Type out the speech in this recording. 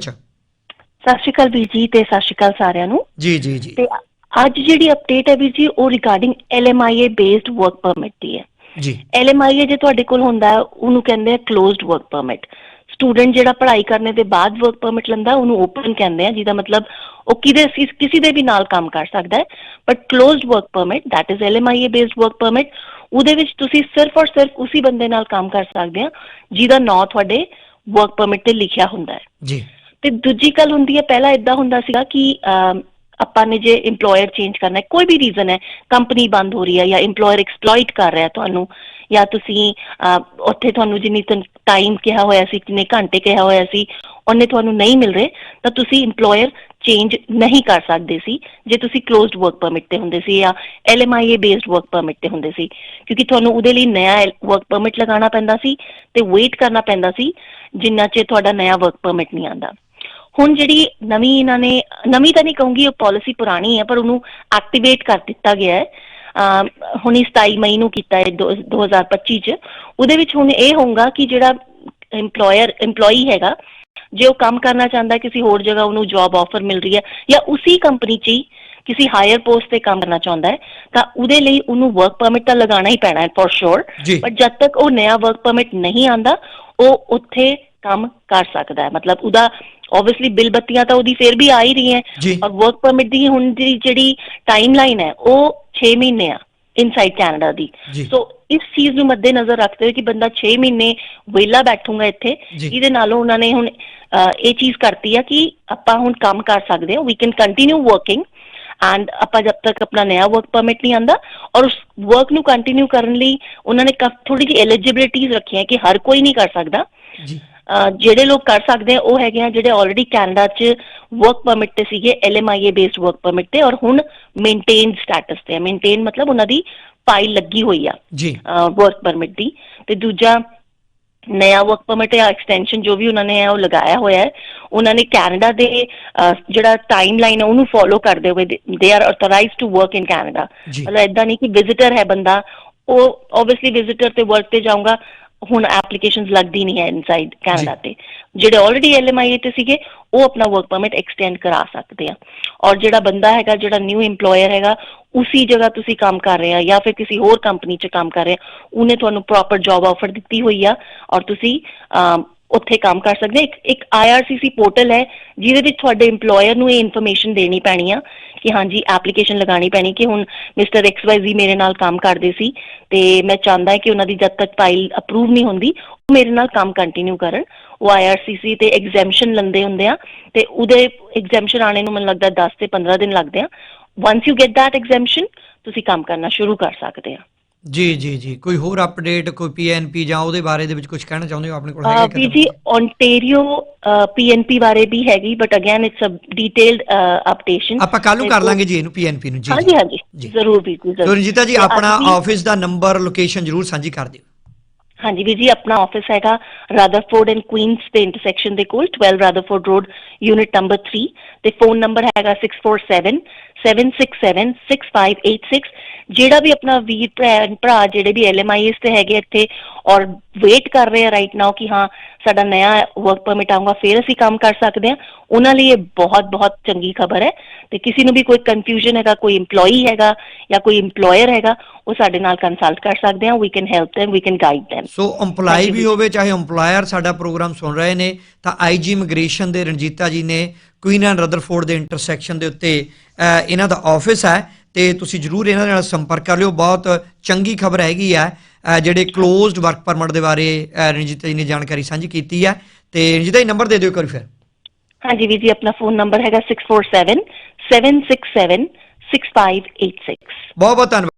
ਅੱਛਾ। ਸਤਿ ਸ਼੍ਰੀ ਅਕਾਲ ਵੀਰ ਜੀ ਤੇ ਸਤਿ ਸ਼੍ਰੀ ਅਕਾਲ ਸਾਰਿਆਂ ਨੂੰ। ਜੀ ਜੀ ਜੀ। ਤੇ ਅੱਜ ਜਿਹੜੀ ਅਪਡੇਟ ਹੈ ਵੀਰ ਜੀ ਉਹ regarding LMIA based work permit ਦੀ ਹੈ। ਜੀ। LMIA ਜੇ ਤੁਹਾਡੇ ਕੋਲ ਹੁੰਦਾ ਹੈ, ਉਹਨੂੰ ਕਹਿੰਦੇ ਆ ਕਲੋਜ਼ਡ ਵਰਕ ਪਰਮਿਟ ਸਟੂਡੈਂਟ ਜਿਹੜਾ ਪੜ੍ਹਾਈ ਕਰਨੇ ਦੇ ਬਾਅਦ ਵਰਕ ਪਰਮਿਟ ਲੈਂਦਾ ਉਹਨੂੰ ਓਪਨ ਕਹਿੰਦੇ ਆ ਜਿਹਦਾ ਮਤਲਬ ਉਹ ਕਿਦੇ ਕਿਸੇ ਦੇ ਵੀ ਨਾਲ ਕੰਮ ਕਰ ਸਕਦਾ ਹੈ। But closed work permit that is LMIA based work permit ਉਹਦੇ ਵਿੱਚ ਤੁਸੀਂ ਸਿਰਫ ਔਰ ਸਿਰਫ ਉਸੇ ਬੰਦੇ ਨਾਲ ਕੰਮ ਕਰ ਸਕਦੇ ਆ ਜਿਹਦਾ ਨਾਂ ਤੁਹਾਡੇ ਵਰਕ ਪਰਮਿਟ ਤੇ ਲਿਖਿਆ ਹੁੰਦਾ ਹੈ। ਜੀ। ਤੇ ਦੂਜੀ ਗੱਲ ਹੁੰਦੀ ਹੈ, ਪਹਿਲਾਂ ਇਦਾਂ ਹੁੰਦਾ ਸੀਗਾ ਕਿ ਆਪਾਂ ਨੇ ਜੇ EMPLOYER ਚੇਂਜ ਕਰਨਾ ਹੈ, ਕੋਈ ਵੀ ਰੀਜ਼ਨ ਹੈ ਕੰਪਨੀ ਬੰਦ ਹੋ ਰਹੀ ਹੈ ਜਾਂ EMPLOYER ਐਕਸਪਲੋਇਟ ਕਰ ਰਿਹਾ ਤੁਹਾਨੂੰ, ਜਾਂ ਤੁਸੀਂ ਉੱਥੇ ਤੁਹਾਨੂੰ ਜਿੰਨੀ ਟਾਈਮ ਕਿਹਾ ਹੋਇਆ ਸੀ, ਕਿੰਨੇ ਘੰਟੇ ਕਿਹਾ ਹੋਇਆ ਸੀ, ਉਹਨੇ ਤੁਹਾਨੂੰ ਨਹੀਂ ਮਿਲ ਰਹੇ, ਤਾਂ ਤੁਸੀਂ EMPLOYER ਚੇਂਜ ਨਹੀਂ ਕਰ ਸਕਦੇ ਸੀ, ਜੇ ਤੁਸੀਂ ਕਲੋਜ਼ਡ ਵਰਕ ਪਰਮਿਟ ਤੇ ਹੁੰਦੇ ਸੀ ਜਾਂ LMIA ਬੇਸਡ ਵਰਕ ਪਰਮਿਟ ਤੇ ਹੁੰਦੇ ਸੀ, ਕਿਉਂਕਿ ਤੁਹਾਨੂੰ ਉਹਦੇ ਲਈ ਨਵਾਂ ਵਰਕ ਪਰਮਿਟ ਲਗਾਉਣਾ ਪੈਂਦਾ ਸੀ ਤੇ ਵੇਟ ਕਰਨਾ ਪੈਂਦਾ ਸੀ, ਜਿੰਨਾ ਚਿਰ ਤੁਹਾਡਾ ਨਵਾਂ ਵਰਕ ਪਰਮਿਟ ਨਹੀਂ ਆਂਦਾ ਹੁਣ ਜਿਹੜੀ ਨਵੀਂ ਇਹਨਾਂ ਨੇ ਨਵੀਂ ਤਾਂ ਨਹੀਂ ਕਹੂੰਗੀ ਉਹ ਪਾਲਿਸੀ ਪੁਰਾਣੀ ਹੈ ਪਰ ਉਹਨੂੰ ਐਕਟੀਵੇਟ ਕਰ ਦਿੱਤਾ ਗਿਆ ਹੈ। ਹੁਣੀ 27 ਮਈ ਨੂੰ ਕੀਤਾ ਹੈ ਦੋ- 2025 ਚ। ਉਹਦੇ ਵਿੱਚ ਹੁਣ ਇਹ ਹੋਊਗਾ ਕਿ ਜਿਹੜਾ EMPLOYER EMPLOYEE ਹੈਗਾ ਜੇ ਉਹ ਕੰਮ ਕਰਨਾ ਚਾਹੁੰਦਾ ਹੈ ਕਿਸੇ ਹੋਰ ਜਗ੍ਹਾ ਉਹਨੂੰ ਜੌਬ ਆਫਰ ਮਿਲ ਰਹੀ ਹੈ ਜਾਂ ਉਸੇ ਕੰਪਨੀ 'ਚ ਹੀ ਕਿਸੇ ਹਾਇਰ ਪੋਸਟ ਤੇ ਕੰਮ ਕਰਨਾ ਚਾਹੁੰਦਾ ਹੈ ਤਾਂ ਉਹਦੇ ਲਈ ਉਹਨੂੰ ਵਰਕ ਪਰਮਿਟ ਤਾਂ ਲਗਾਉਣਾ ਹੀ ਪੈਣਾ ਹੈ ਫॉर ਸ਼ੋਰ ਬਟ ਜਦ ਤੱਕ ਉਹ ਨਵਾਂ ਵਰਕ ਪਰਮਿਟ ਨਹੀਂ ਆਂਦਾ ਉਹ ਉੱਥੇ ਕੰਮ ਕਰ ਸਕਦਾ ਹੈ। ਮਤਲਬ ਉਹਦਾ ਆਬਵੀਅਸਲੀ ਬਿੱਲ ਬੱਤੀਆਂ ਤਾਂ ਉਹਦੀ ਫੇਰ ਵੀ ਆ ਹੀ ਰਹੀ ਹੈ। ਜੀ। ਔਰ ਵਰਕ ਪਰਮਿਟ ਦੀ ਹੁਣ ਦੀ ਜਿਹੜੀ ਟਾਈਮਲਾਈਨ ਹੈ ਉਹ 6 ਮਹੀਨੇ ਆ ਇਨਸਾਈਡ ਕੈਨੇਡਾ ਦੀ। ਜੀ। ਸੋ ਇਸ ਚੀਜ਼ ਨੂੰ ਮੱਦੇ ਨਜ਼ਰ ਰੱਖਦੇ ਹੋਏ ਕਿ ਬੰਦਾ 6 ਮਹੀਨੇ ਵਿਹਲਾ ਬੈਠੂਗਾ ਇੱਥੇ ਜੀ। ਇਹਦੇ ਨਾਲੋਂ ਉਹਨਾਂ ਨੇ ਹੁਣ ਅਹ, ਇਹ ਚੀਜ਼ ਕਰਤੀ ਆ ਕਿ ਆਪਾਂ ਹੁਣ ਕੰਮ ਕਰ ਸਕਦੇ ਹਾਂ we can continue working and ਆਪਾਂ ਜਦ ਤੱਕ ਆਪਣਾ ਨਵਾਂ ਵਰਕ ਪਰਮਿਟ ਨਹੀਂ ਆਂਦਾ ਔਰ ਉਸ ਵਰਕ ਨੂੰ ਕੰਟੀਨਿਊ ਕਰਨ ਲਈ ਉਹਨਾਂ ਨੇ ਥੋੜੀ ਜਿਹੀ ਐਲੀਜੀਬਿਲਿਟੀਜ਼ ਰੱਖੀਆਂ ਕਿ ਹਰ ਕੋਈ ਨਹੀਂ ਕਰ ਸਕਦਾ। ਜੀ। ਜਿਹੜੇ ਲੋਕ ਕਰ ਸਕਦੇ ਆ ਉਹ ਹੈਗੇ ਆ ਜਿਹੜੇ ਆਲਰੇਡੀ ਕੈਨੇਡਾ 'ਚ ਵਰਕ ਪਰਮਿਟ ਤੇ ਸੀਗੇ LMIA ਬੇਸਡ ਵਰਕ ਪਰਮਿਟ ਤੇ ਔਰ ਹੁਣ ਮੇਨਟੇਨ ਸਟੇਟਸ ਤੇ ਆ। ਮੇਨਟੇਨ ਮਤਲਬ ਉਹਨਾਂ ਦੀ ਫਾਈਲ ਲੱਗੀ ਹੋਈ ਆ ਜੀ। ਵਰਕ ਪਰਮਿਟ ਦੀ। ਤੇ ਦੂਜਾ ਨया ਵਰਕ ਪਰਮਿਟ ਜਾਂ ਐਕਸਟੈਂਸ਼ਨ ਜੋ ਵੀ ਉਹਨਾਂ ਨੇ ਉਹ ਲਗਾਇਆ ਹੋਇਆ ਹੈ। ਉਹਨਾਂ ਨੇ ਕੈਨੇਡਾ ਦੇ ਜਿਹੜਾ ਟਾਈਮਲਾਈਨ ਹੈ ਉਹਨੂੰ ਫੋਲੋ ਕਰਦੇ ਹੋਏ they are authorized to work in Canada ਮਤਲਬ ਇਦਾਂ ਨਹੀਂ ਕਿ ਵਿਜ਼ਿਟਰ ਹੈ ਬੰਦਾ ਉਹ ਆਬਵੀਅਸਲੀ ਵਿਜ਼ਿਟਰ ਤੇ ਵਰਕ ਤੇ ਜਾਊਗਾ ਹੁਣ ਐਪਲੀਕੇਸ਼ਨਸ ਲੱਗਦੀ ਨਹੀਂ ਹੈ ਇਨਸਾਈਡ ਕੈਨੇਡਾ ਤੇ। ਜਿਹੜੇ ਆਲਰੇਡੀ ਐਲਐਮਆਈ ਤੇ ਸੀਗੇ ਉਹ ਆਪਣਾ ਵਰਕ ਪਰਮਿਟ ਐਕਸਟੈਂਡ ਕਰਾ ਸਕਦੇ ਆ। ਔਰ ਜਿਹੜਾ ਬੰਦਾ ਹੈਗਾ ਜਿਹੜਾ ਨਿਊ EMPLOYER ਹੈਗਾ ਉਸੇ ਜਗ੍ਹਾ ਤੁਸੀਂ ਕੰਮ ਕਰ ਰਹੇ ਆ ਜਾਂ ਫਿਰ ਕਿਸੇ ਹੋਰ ਕੰਪਨੀ 'ਚ ਕੰਮ ਕਰ ਰਹੇ ਆ ਉਹਨੇ ਤੁਹਾਨੂੰ ਪ੍ਰੋਪਰ ਜੌਬ ਆਫਰ ਦਿੱਤੀ ਹੋਈ ਆ। ਔਰ ਤੁਸੀਂ ਉੱਥੇ ਕੰਮ ਕਰ ਸਕਦੇ ਆ। ਇੱਕ ਇੱਕ IRCC ਪੋਰਟਲ ਹੈ, ਜਿਹਦੇ ਵਿੱਚ ਤੁਹਾਡੇ EMPLOYER ਨੂੰ ਇਹ ਇਨਫੋਰਮੇਸ਼ਨ ਦੇਣੀ ਪੈਣੀ ਆ ਕਿ ਹਾਂਜੀ ਐਪਲੀਕੇਸ਼ਨ ਲਗਾਣੀ ਪੈਣੀ ਕਿ ਹੁਣ ਮਿਸਟਰ XYZ ਮੇਰੇ ਨਾਲ ਕੰਮ ਕਰਦੇ ਸੀ ਤੇ ਮੈਂ ਚਾਹੁੰਦਾ ਕਿ ਉਹਨਾਂ ਦੀ ਜਦ ਤੱਕ ਫਾਈਲ ਅਪਰੂਵ ਨਹੀਂ ਹੁੰਦੀ, ਉਹ ਮੇਰੇ ਨਾਲ ਕੰਮ ਕੰਟੀਨਿਊ ਕਰਨ। ਉਹ IRCC ਤੇ ਐਗਜ਼ੈਂਪਸ਼ਨ ਲੰਦੇ ਹੁੰਦੇ ਆ ਤੇ ਉਹਦੇ ਐਗਜ਼ੈਂਪਸ਼ਨ ਆਣੇ ਨੂੰ ਮੈਨੂੰ ਲੱਗਦਾ 10 ਤੇ 15 ਦਿਨ ਲੱਗਦੇ ਆ। Once you get that exemption, ਤੁਸੀਂ ਕੰਮ ਕਰਨਾ ਸ਼ੁਰੂ ਕਰ ਸਕਦੇ ਆ। ਜੀ ਜੀ ਜੀ। ਕੋਈ ਹੋਰ ਅਪਡੇਟ ਕੋਈ ਪੀਐਨਪੀ ਜਾਂ ਉਹਦੇ ਬਾਰੇ ਦੇ ਵਿੱਚ ਕੁਝ ਕਹਿਣਾ ਚਾਹੁੰਦੇ ਹੋ? ਆਪਣੇ ਕੋਲ ਹੈਗਾ ਵੀ ਜੀ ਓਨਟਾਰੀਓ ਪੀਐਨਪੀ ਬਾਰੇ ਵੀ ਹੈਗੀ but again it's a detailed updation ਆਪਾਂ ਕੱਲ ਨੂੰ ਕਰ ਲਾਂਗੇ ਜੀ ਇਹਨੂੰ ਪੀਐਨਪੀ ਨੂੰ। ਜੀ ਹਾਂਜੀ ਹਾਂਜੀ। ਜ਼ਰੂਰ ਸੋ ਜ਼ਰੂਰ। ਰਣਜੀਤਾ ਜੀ ਆਪਣਾ ਆਫਿਸ ਦਾ ਨੰਬਰ ਲੋਕੇਸ਼ਨ ਜਰੂਰ ਸਾਂਝੀ ਕਰ ਦਿਓ। ਹਾਂਜੀ ਵੀ ਜੀ ਆਪਣਾ ਆਫਿਸ ਹੈਗਾ ਰਾਦਰਫੋਰਡ ਐਂਡ ਕੁਈਨਸ ਦੇ ਇੰਟਰਸੈਕਸ਼ਨ ਦੇ ਕੋਲ 12 ਰਾਦਰਫੋਰਡ ਰੋਡ ਯੂਨਿਟ ਨੰਬਰ 3 ਤੇ ਫੋਨ ਨੰਬਰ ਹੈਗਾ 647 767 6586 ਜਿਹੜਾ ਵੀ ਆਪਣਾ ਵੀਰ ਭਰਾ ਭਰਾ ਜਿਹੜੇ ਵੀ ਐਲਐਮਆਈਐਸ ਤੇ ਹੈਗੇ ਇੱਥੇ ਔਰ ਵੇਟ ਕਰ ਰਹੇ ਆ ਰਾਈਟ ਨਾਓ ਕਿ ਹਾਂ ਸਾਡਾ ਨਵਾਂ ਵਰਕ ਪਰਮਿਟ ਆਊਗਾ ਫਿਰ ਅਸੀਂ ਕੰਮ ਕਰ ਸਕਦੇ ਹਾਂ ਉਹਨਾਂ ਲਈ ਇਹ ਬਹੁਤ ਬਹੁਤ ਚੰਗੀ ਖਬਰ ਹੈ ਤੇ ਕਿਸੇ ਨੂੰ ਵੀ ਕੋਈ ਕਨਫਿਊਜ਼ਨ ਹੈਗਾ ਕੋਈ EMPLOYEE ਹੈਗਾ ਜਾਂ ਕੋਈ EMPLOYER ਹੈਗਾ ਉਹ ਸਾਡੇ ਨਾਲ ਕੰਸਲਟ ਕਰ ਸਕਦੇ ਆ we can help them we can guide them so EMPLOYEE ਵੀ ਹੋਵੇ ਚਾਹੇ EMPLOYER ਸਾਡਾ ਪ੍ਰੋਗਰਾਮ ਸੁਣ ਰਹੇ ਨੇ ਤਾਂ ਆਈਜੀ ਇਮੀਗ੍ਰੇਸ਼ਨ ਦੇ ਰਣਜੀਤਾ ਜੀ ਨੇ ਕੁਈਨ ਐਂਡ ਰਦਰਫੋਰਡ ਦੇ ਇੰਟਰਸੈਕਸ਼ਨ ਦੇ ਉੱਤੇ ਇਹਨਾਂ ਦਾ ਆਫਿਸ ਹੈ ਤੇ ਤੁਸੀਂ ਜਰੂਰ ਇਹਨਾਂ ਨਾਲ ਸੰਪਰਕ ਕਰ ਲਿਓ। ਬਹੁਤ ਚੰਗੀ ਖਬਰ ਹੈਗੀ ਅਹ, ਜਿਹੜੇ ਕਲੋਜ਼ਡ ਵਰਕ ਪਰਮਿਟ ਦੇ ਬਾਰੇ ਰਣਜੀਤਾ ਜੀ ਨੇ ਜਾਣਕਾਰੀ ਸਾਂਝੀ ਕੀਤੀ ਹੈ ਤੇ ਰਣਜੀਤਾ ਜੀ ਨੰਬਰ ਦੇ ਦਿਓ ਇੱਕ ਵਾਰੀ ਫਿਰ। ਹਾਂਜੀ ਵੀਰ ਜੀ ਆਪਣਾ ਫੋਨ ਨੰਬਰ ਹੈਗਾ 647 767 6586 ਬਹੁਤ ਬਹੁਤ ਧੰਨਵਾਦ।